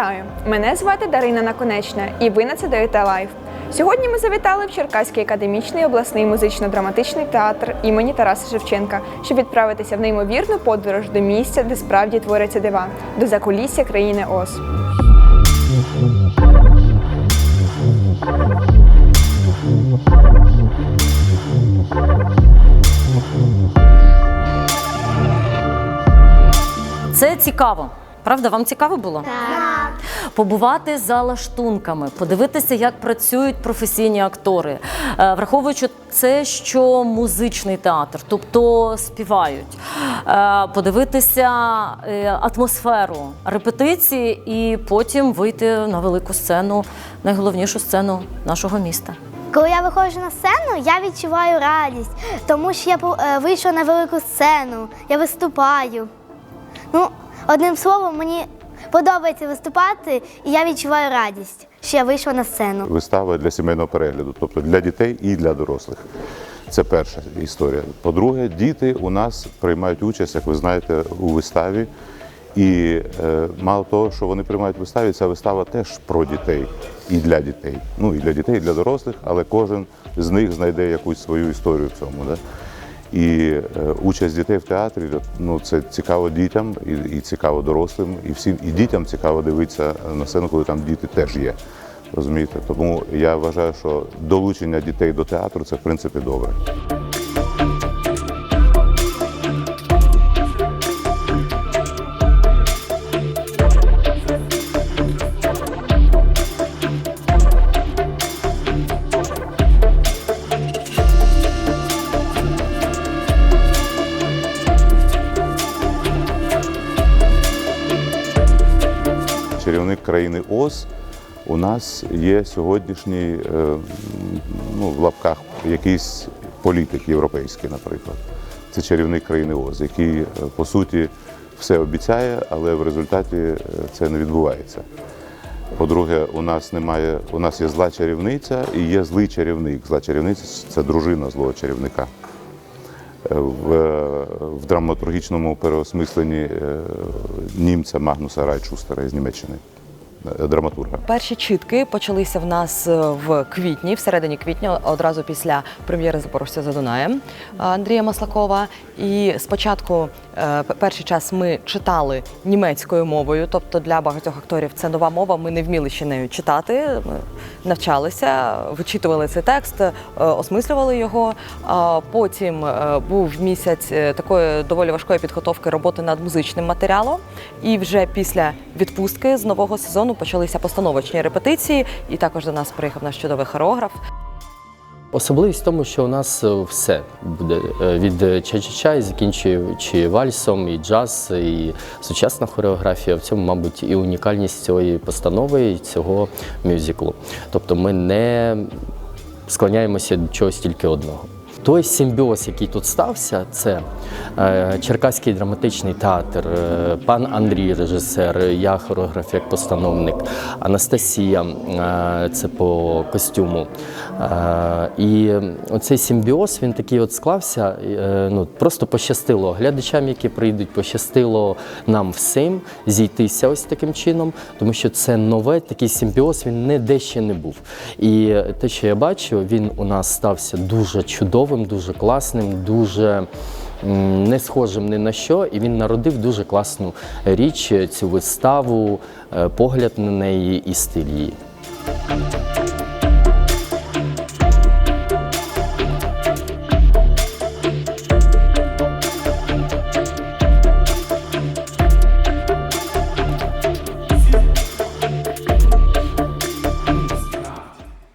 Вітаю! Мене звати Дарина Наконечна, і ви на це даєте лайф. Сьогодні ми завітали в Черкаський академічний обласний музично-драматичний театр імені Тараса Шевченка, щоб відправитися в неймовірну подорож до місця, де справді творяться дива, до закулісся країни Оз. Це цікаво. Правда, вам цікаво було? Так. Побувати за лаштунками, подивитися, як працюють професійні актори, Е, враховуючи це, що музичний театр, тобто співають, Е, подивитися е, атмосферу репетиції і потім вийти на велику сцену, найголовнішу сцену нашого міста. Коли я виходжу на сцену, я відчуваю радість, тому що я вийшла на велику сцену, я виступаю. Ну, одним словом, мені подобається виступати, і я відчуваю радість, що я вийшла на сцену. вистава для сімейного перегляду, тобто для дітей і для дорослих. Це перша історія. По-друге, діти у нас приймають участь, як ви знаєте, у виставі. І е, мало того, що вони приймають виставі, ця вистава теж про дітей і для дітей. Ну і для дітей, і для дорослих, але кожен з них знайде якусь свою історію в цьому. Да? І е, участь дітей в театрі ну це цікаво дітям і, і цікаво дорослим, і всім і дітям цікаво дивитися на сцену, коли там діти теж є. Розумієте? Тому я вважаю, що долучення дітей до театру це в принципі добре. Чарівник країни Оз у нас є сьогоднішній е, ну, в лапках якийсь політик європейський, наприклад. Це чарівник країни Оз, який е, по суті все обіцяє, але в результаті е, це не відбувається. По-друге, у нас немає, у нас є зла чарівниця і є злий чарівник. Зла чарівниця це дружина злого чарівника. В, в драматургічному переосмисленні е, німця Магнуса Райчустера із Німеччини, е, драматурга. Перші чітки почалися в нас е, в квітні, в середині квітня, одразу після прем'єри Запорожця за Дунаєм Андрія Маслакова. І спочатку перший час ми читали німецькою мовою, тобто для багатьох акторів це нова мова. Ми не вміли ще нею читати. Ми навчалися, вичитували цей текст, е, осмислювали його. Потім е, був місяць е, такої доволі важкої підготовки роботи над музичним матеріалом. І вже після відпустки з нового сезону почалися постановочні репетиції. І також до нас приїхав наш чудовий хореограф. Особливість в тому, що у нас е, все буде е, від ча-ча-ча і закінчуючи вальсом, і джаз, і сучасна хореографія. В цьому, мабуть, і унікальність цієї постанови і цього мюзиклу. Тобто ми не склоняємося до чогось тільки одного. Той симбіоз, який тут стався, це е, Черкаський драматичний театр, е, пан Андрій, режисер, я хореограф як постановник, Анастасія, е, це по костюму. І оцей симбіоз він такий от склався. ну, просто пощастило глядачам, які прийдуть, пощастило нам всім зійтися ось таким чином, тому що це нове, такий симбіоз, він ніде ще не був. І те, що я бачу, він у нас стався дуже чудовим, дуже класним, дуже не схожим ні на що, і він народив дуже класну річ, цю виставу, е, погляд на неї і стиль її.